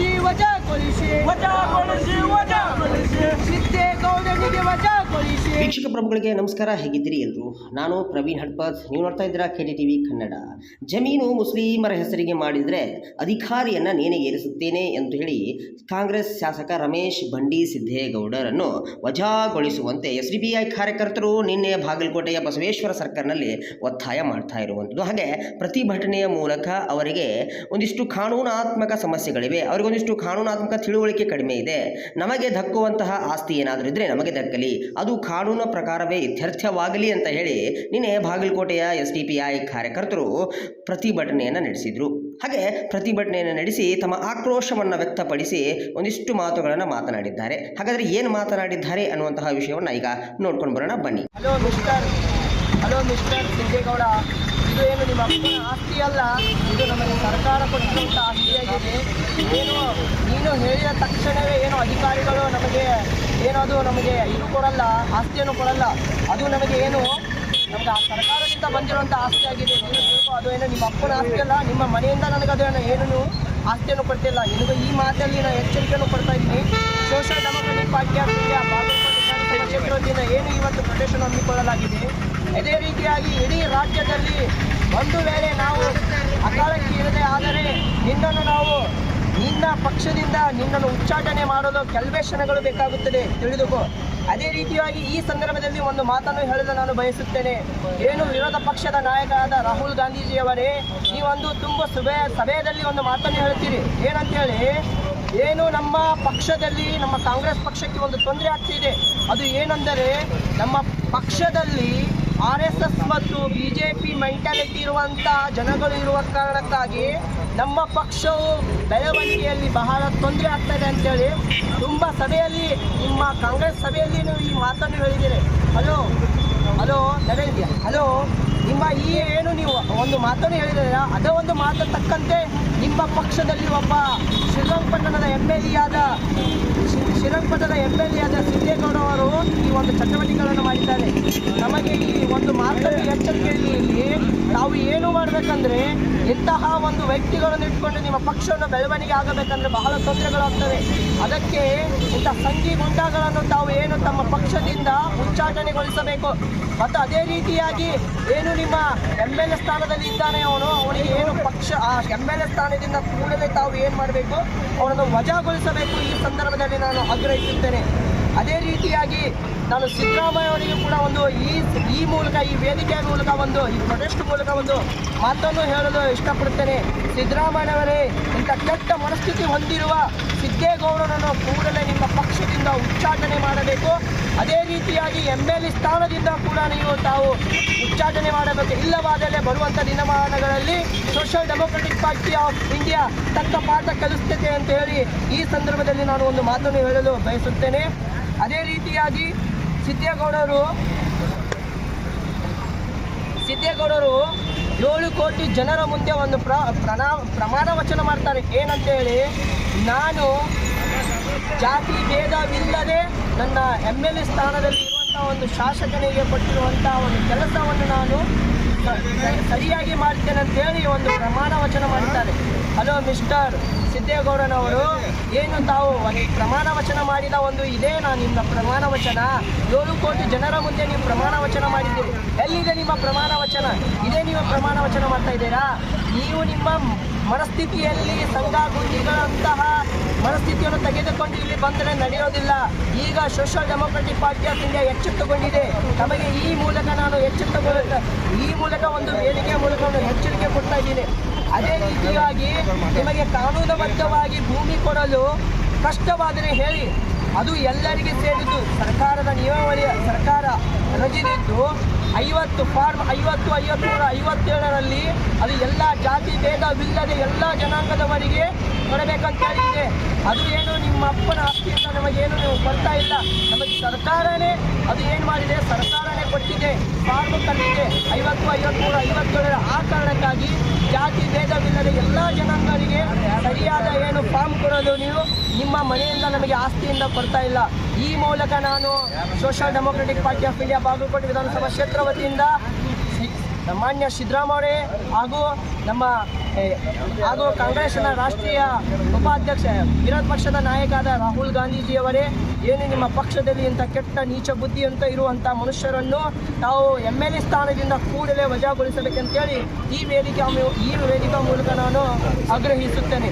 شيء وجا كل شيء. وجا كل شيء وجا كل شيء. ವೀಕ್ಷಕ ಪ್ರಭುಗಳಿಗೆ ನಮಸ್ಕಾರ. ಹೇಗಿದ್ದೀರಿ ಎಲ್ಲರೂ ನಾನು ಪ್ರವೀಣ್ ಹಡ್ಪತ್ ನೀವು ನೋಡ್ತಾ ಇದ್ದೀರಾ ಕೆ ಟಿ ವಿ ಕನ್ನಡ. ಜಮೀನು ಮುಸ್ಲಿಮರ ಹೆಸರಿಗೆ ಮಾಡಿದರೆ ಅಧಿಕಾರಿಯನ್ನು ನೇಣೆ ಏರಿಸುತ್ತೇನೆ ಎಂದು ಹೇಳಿ ಕಾಂಗ್ರೆಸ್ ಶಾಸಕ ರಮೇಶ್ ಬಂಡಿ ಸಿದ್ದೇಗೌಡರನ್ನು ವಜಾಗೊಳಿಸುವಂತೆ ಎಸ್ ಡಿ ಬಿ ಐ ಕಾರ್ಯಕರ್ತರು ನಿನ್ನೆ ಬಾಗಲಕೋಟೆಯ ಬಸವೇಶ್ವರ ಸರ್ಕಲ್ನಲ್ಲಿ ಒತ್ತಾಯ ಮಾಡ್ತಾ ಇರುವಂಥದ್ದು. ಹಾಗೆ ಪ್ರತಿಭಟನೆಯ ಮೂಲಕ ಅವರಿಗೆ ಒಂದಿಷ್ಟು ಕಾನೂನಾತ್ಮಕ ಸಮಸ್ಯೆಗಳಿವೆ. ಅವರಿಗೊಂದಿಷ್ಟು ಕಾನೂನಾತ್ಮಕ ತಿಳುವಳಿಕೆ ಕಡಿಮೆ ಇದೆ. ನಮಗೆ ದಕ್ಕುವಂತಹ ಆಸ್ತಿ ಏನಾದರೂ ಇದ್ದರೆ ನಮಗೆ ದಕ್ಕಲಿ ಅದು ಕಾನೂನು ಪ್ರಕಾರವೇ ಇತ್ಯರ್ಥವಾಗಲಿ ಅಂತ ಹೇಳಿ ನಿನ್ನೆ ಬಾಗಲಕೋಟೆಯ ಎಸ್ ಕಾರ್ಯಕರ್ತರು ಪ್ರತಿಭಟನೆಯನ್ನು ನಡೆಸಿದರು. ಹಾಗೆ ಪ್ರತಿಭಟನೆಯನ್ನು ನಡೆಸಿ ತಮ್ಮ ಆಕ್ರೋಶವನ್ನು ವ್ಯಕ್ತಪಡಿಸಿ ಒಂದಿಷ್ಟು ಮಾತುಗಳನ್ನು ಮಾತನಾಡಿದ್ದಾರೆ. ಹಾಗಾದರೆ ಏನು ಮಾತನಾಡಿದ್ದಾರೆ ಅನ್ನುವಂತಹ ವಿಷಯವನ್ನು ಈಗ ನೋಡ್ಕೊಂಡು ಬರೋಣ. ಬನ್ನಿ. Hello mister Siddegowda. ಇದು ಏನು ನಿಮ್ಮ ಅಪ್ಪನ ಆಸ್ತಿ ಅಲ್ಲ? ಇದು ನಮಗೆ ಸರ್ಕಾರ ಕೊಟ್ಟಿರುವಂಥ ಆಸ್ತಿಯಾಗಿದೆ ಏನು ನೀನು ಹೇಳಿದ ತಕ್ಷಣವೇ ಏನು ಅಧಿಕಾರಿಗಳು ನಮಗೆ ಏನದು ನಮಗೆ ಇದು ಕೊಡಲ್ಲ, ಆಸ್ತಿಯನ್ನು ಕೊಡಲ್ಲ. ಅದು ನಮಗೆ ಏನು? ನಮ್ಗೆ ಆ ಸರ್ಕಾರದಿಂದ ಬಂದಿರುವಂಥ ಆಸ್ತಿ ಆಗಿದೆ. ಅದು ಏನು ನಿಮ್ಮ ಅಪ್ಪನ ಆಸ್ತಿ ಅಲ್ಲ? ನಿಮ್ಮ ಮನೆಯಿಂದ ನನಗೆ ಅದು ಏನು ಆಸ್ತಿಯನ್ನು ಕೊಡ್ತಿಲ್ಲ. ನಿನಗೆ ಈ ಮಾತಲ್ಲಿ ನಾನು ಎಚ್ಚರಿಕೆಯನ್ನು ಕೊಡ್ತಾ ಇದ್ದೀನಿ. Social democratic party of India ಕ್ಷೇತ್ರದಿಂದ ಏನು ಇವತ್ತು ಪ್ರದೇಶವನ್ನು ಹಮ್ಮಿಕೊಳ್ಳಲಾಗಿದೆ? ಅದೇ ರೀತಿಯಾಗಿ ಇಡೀ ರಾಜ್ಯದಲ್ಲಿ ಒಂದು ವೇಳೆ ನಾವು ಅಕಾಲಕ್ಕೆ ಇರದೆ ಆದರೆ ನಿನ್ನನ್ನು ನಾವು ನಿನ್ನ ಪಕ್ಷದಿಂದ ನಿನ್ನನ್ನು ಉಚ್ಚಾಟನೆ ಮಾಡಲು ಕೆಲವೇ ಬೇಕಾಗುತ್ತದೆ, ತಿಳಿದುಕೋ. ಅದೇ ರೀತಿಯಾಗಿ ಈ ಸಂದರ್ಭದಲ್ಲಿ ಒಂದು ಮಾತನ್ನು ಹೇಳಲು ನಾನು ಬಯಸುತ್ತೇನೆ. ಏನು ವಿರೋಧ ಪಕ್ಷದ ನಾಯಕರಾದ ರಾಹುಲ್ ಗಾಂಧೀಜಿಯವರೇ, ನೀವೊಂದು ತುಂಬ ಸಭೆ ಸಭೆಯಲ್ಲಿ ಒಂದು ಮಾತನ್ನು ಹೇಳ್ತೀರಿ ಏನಂತ ಹೇಳಿ ಏನು ನಮ್ಮ ಪಕ್ಷದಲ್ಲಿ, ನಮ್ಮ ಕಾಂಗ್ರೆಸ್ ಪಕ್ಷಕ್ಕೆ ಒಂದು ತೊಂದರೆ ಆಗ್ತಿದೆ. ಅದು ಏನೆಂದರೆ, ನಮ್ಮ ಪಕ್ಷದಲ್ಲಿ ಆರ್ ಎಸ್ ಎಸ್ ಮತ್ತು ಬಿ ಜೆ ಪಿ ಮೆಂಟಾಲಿಟಿ ಇರುವಂಥ ಜನಗಳು ಇರುವ ಕಾರಣಕ್ಕಾಗಿ ನಮ್ಮ ಪಕ್ಷವು ಬೆಳವಣಿಗೆಯಲ್ಲಿ ಬಹಳ ತೊಂದರೆ ಆಗ್ತದೆ ಅಂತೇಳಿ ತುಂಬ ಸಭೆಯಲ್ಲಿ, ನಿಮ್ಮ ಕಾಂಗ್ರೆಸ್ ಸಭೆಯಲ್ಲಿ ನೀವು ಈ ಮಾತನ್ನು ಹೇಳಿದ್ದೀರಿ. ಹಲೋ ಹಲೋ ನರೇಂದ್ರ ಹಲೋ, ನಿಮ್ಮ ಈ ಏನು ನೀವು ಒಂದು ಮಾತನ್ನು ಹೇಳಿದ್ರೆ ಅದೇ ಒಂದು ಮಾತು ತಕ್ಕಂತೆ ನಿಮ್ಮ ಪಕ್ಷದಲ್ಲಿ ಒಬ್ಬ ಶ್ರೀರಂಗಪಟ್ಟಣದ ಎಂ ಎಲ್ ಎ ಆದ ಶಿ- ಶ್ರೀರಂಗಪಟ್ಟಣದ ಎಂ ಎಲ್ ಎ ಸಿದ್ದೇಗೌಡ ಅವರು ಈ ಒಂದು ಚಟುವಟಿಕೆಗಳನ್ನು ಮಾಡಿದ್ದಾರೆ. ನಮಗೆ ಈ ಒಂದು ಮಾತನ್ನು ಎಚ್ಚರಿಕೆಯಲ್ಲಿ ನಾವು ಏನು ಮಾಡಬೇಕಂದ್ರೆ ಇಂತಹ ಒಂದು ವ್ಯಕ್ತಿಗಳನ್ನು ಇಟ್ಕೊಂಡು ನಿಮ್ಮ ಪಕ್ಷವನ್ನು ಬೆಳವಣಿಗೆ ಆಗಬೇಕಂದ್ರೆ ಬಹಳ ತೊಂದರೆಗಳಾಗ್ತವೆ ಅದಕ್ಕೆ ಇಂಥ ಸಂಘಿ ಗುಂಡಾಗಳನ್ನು ತಾವು ಏನು ತಮ್ಮ ಪಕ್ಷದಿಂದ ಉಚ್ಚಾಟನೆಗೊಳಿಸಬೇಕು ಮತ್ತು ಅದೇ ರೀತಿಯಾಗಿ ಏನು ನಿಮ್ಮ ಎಂ ಎಲ್ ಎ ಸ್ಥಾನದಲ್ಲಿ ಇದ್ದಾನೆ ಅವನು, ಅವನಿಗೆ ಏನು ಪಕ್ಷ, ಆ ಎಂ ಎಲ್ ಎ ಸ್ಥಾನದಿಂದ ಕೂಡಲೇ ತಾವು ಏನು ಮಾಡಬೇಕು? ಅವನನ್ನು ವಜಾಗೊಳಿಸಬೇಕು. ಈ ಸಂದರ್ಭದಲ್ಲಿ ನಾನು ಆಗ್ರಹಿಸುತ್ತೇನೆ. ಅದೇ ರೀತಿಯಾಗಿ ನಾನು ಸಿದ್ದರಾಮಯ್ಯ ಅವರಿಗೆ ಕೂಡ ಒಂದು ಈ ಈ ಮೂಲಕ, ಈ ವೇದಿಕೆಯ ಮೂಲಕ ಒಂದು, ಈ ಪ್ರೊಟೆಸ್ಟ್ ಮೂಲಕ ಒಂದು ಮಾತನ್ನು ಹೇಳಲು ಇಷ್ಟಪಡುತ್ತೇನೆ. ಸಿದ್ದರಾಮಯ್ಯವರೇ, ಇಂಥ ಕೆಟ್ಟ ಮನಸ್ಥಿತಿ ಹೊಂದಿರುವ ಸಿದ್ದೇಗೌಡರನ್ನು ಕೂಡಲೇ ನಿಮ್ಮ ಪಕ್ಷದಿಂದ ಉಚ್ಚಾಟನೆ ಮಾಡಬೇಕು. ಅದೇ ರೀತಿಯಾಗಿ ಎಂ ಎಲ್ ಎ ಸ್ಥಾನದಿಂದ ಕೂಡ ನೀವು ತಾವು ಉಚ್ಚಾಟನೆ ಮಾಡಬೇಕು. ಇಲ್ಲವಾದರೆ ಬರುವಂಥ ದಿನಮಾನಗಳಲ್ಲಿ social democratic party of India ತಕ್ಕ ಪಾಠ ಕಲಿಸ್ತದೆ ಅಂತ ಹೇಳಿ ಈ ಸಂದರ್ಭದಲ್ಲಿ ನಾನು ಒಂದು ಮಾತನ್ನು ಹೇಳಲು ಬಯಸುತ್ತೇನೆ. ಅದೇ ರೀತಿಯಾಗಿ ಸಿದ್ದೇಗೌಡರು ಸಿದ್ದೇಗೌಡರು ಏಳು ಕೋಟಿ ಜನರ ಮುಂದೆ ಒಂದು ಪ್ರ ಪ್ರಣಾ ಪ್ರಮಾಣ ವಚನ ಮಾಡ್ತಾರೆ. ಏನಂತ ಹೇಳಿ ನಾನು ಜಾತಿ ಭೇದವಿಲ್ಲದೆ ನನ್ನ ಎಂ ಎಲ್ ಎ ಸ್ಥಾನದಲ್ಲಿ ಇರುವಂಥ ಒಂದು ಶಾಸಕನಿಗೆ ಕೊಟ್ಟಿರುವಂಥ ಒಂದು ಕೆಲಸವನ್ನು ನಾನು ಸರಿಯಾಗಿ ಮಾಡ್ತೇನೆ ಅಂತೇಳಿ ಒಂದು ಪ್ರಮಾಣ ವಚನ ಮಾಡಿದ್ದಾರೆ ಹಲೋ ಮಿಸ್ಟರ್ ಸಿದ್ದೇಗೌಡನವರು ಏನು ತಾವು ಪ್ರಮಾಣ ವಚನ ಮಾಡಿದ ಒಂದು ಇದೇನಾ ನಿಮ್ಮ ಪ್ರಮಾಣ ವಚನ. ಏಳು ಕೋಟಿ ಜನರ ಮುಂದೆ ನೀವು ಪ್ರಮಾಣ ವಚನ ಮಾಡಿದ್ದೀರಿ. ಎಲ್ಲಿದೆ ನಿಮ್ಮ ಪ್ರಮಾಣ ವಚನ? ಇದೇ ನೀವು ಪ್ರಮಾಣ ವಚನ ಮಾಡ್ತಾ ಇದ್ದೀರಾ? ನೀವು ನಿಮ್ಮ ಮನಸ್ಥಿತಿಯಲ್ಲಿ ಸಂಘ ಗುಂಡಿಗಳಂತಹ ಮನಸ್ಥಿತಿಯನ್ನು ತೆಗೆದುಕೊಂಡು ಇಲ್ಲಿ ಬಂದರೆ ನಡೆಯೋದಿಲ್ಲ. ಈಗ social democratic party of India ಎಚ್ಚೆತ್ತುಕೊಂಡಿದೆ ನಮಗೆ ಈ ಮೂಲಕ ನಾನು ಎಚ್ಚೆತ್ತುಕೊಳ್ಳ ಈ ಮೂಲಕ ಒಂದು ವೇದಿಕೆ ಮೂಲಕ ಒಂದು ಎಚ್ಚರಿಕೆ ಕೊಡ್ತಾ ಇದ್ದೀನಿ. ಅದೇ ರೀತಿಯಾಗಿ ನಿಮಗೆ ಕಾನೂನುಬದ್ಧವಾಗಿ ಭೂಮಿ ಕೊಡಲು ಕಷ್ಟವಾದರೆ ಹೇಳಿ. ಅದು ಎಲ್ಲರಿಗೆ ಸೇರಿದ್ದು ಸರ್ಕಾರದ ನಿಯಮಾವಳಿ ಸರ್ಕಾರ ರಚಿಸಿದ್ದು ಐವತ್ತು ಫಾರ್ಮ್ ಐವತ್ತು, ಐವತ್ಮೂರು, ಐವತ್ತೇಳರಲ್ಲಿ ಅದು ಎಲ್ಲ ಜಾತಿ ಭೇದವಿಲ್ಲದೆ ಎಲ್ಲ ಜನಾಂಗದವರಿಗೆ ಕೊಡಬೇಕಂತ ಹೇಳಿದೆ ಅದು ಏನು ನಿಮ್ಮ ಅಪ್ಪನ ಆಸ್ತಿಯಿಂದ ನಮಗೇನು ನೀವು ಕೊಡ್ತಾ ಇಲ್ಲ. ನಮಗೆ ಸರ್ಕಾರನೇ ಅದು ಏನು ಮಾಡಿದೆ? ಸರ್ಕಾರನೇ ಕೊಟ್ಟಿದೆ. ಫಾರ್ಮ್ ತಂದಿದೆ ಐವತ್ತು, ಐವತ್ಮೂರು, ಐವತ್ತೇಳರ ಆ ಕಾರಣಕ್ಕಾಗಿ ಜಾತಿ ಭೇದವಿಲ್ಲದೆ ಎಲ್ಲ ಜನಾಂಗರಿಗೆ ಸರಿಯಾದ ಫಾರ್ಮ್ ಕೊಡೋದು ನೀವು ನಿಮ್ಮ ಮನೆಯಿಂದ ನಮಗೆ ಆಸ್ತಿಯಿಂದ ಕೊಡ್ತಾ ಇಲ್ಲ. ಈ ಮೂಲಕ ನಾನು social democratic party of India Bagalkote ವಿಧಾನಸಭಾ ಕ್ಷೇತ್ರ ವತಿಯಿಂದ ಮಾನ್ಯ ಸಿದ್ದರಾಮಯ್ಯ ಹಾಗೂ ನಮ್ಮ ಹಾಗೂ ಕಾಂಗ್ರೆಸ್ನ ರಾಷ್ಟ್ರೀಯ ಉಪಾಧ್ಯಕ್ಷ ವಿರೋಧ ಪಕ್ಷದ ನಾಯಕರಾದ ರಾಹುಲ್ ಗಾಂಧೀಜಿಯವರೇ, ಏನು ನಿಮ್ಮ ಪಕ್ಷದಲ್ಲಿ ಇಂಥ ಕೆಟ್ಟ ನೀಚ ಬುದ್ಧಿ ಅಂತ ಇರುವಂಥ ಮನುಷ್ಯರನ್ನು ತಾವು ಎಂ ಎಲ್ ಎ ಸ್ಥಾನದಿಂದ ಕೂಡಲೇ ವಜಾಗೊಳಿಸಬೇಕಂತೇಳಿ ಈ ವೇದಿಕೆ ಈ ವೇದಿಕೆ ಮೂಲಕ ನಾನು ಆಗ್ರಹಿಸುತ್ತೇನೆ.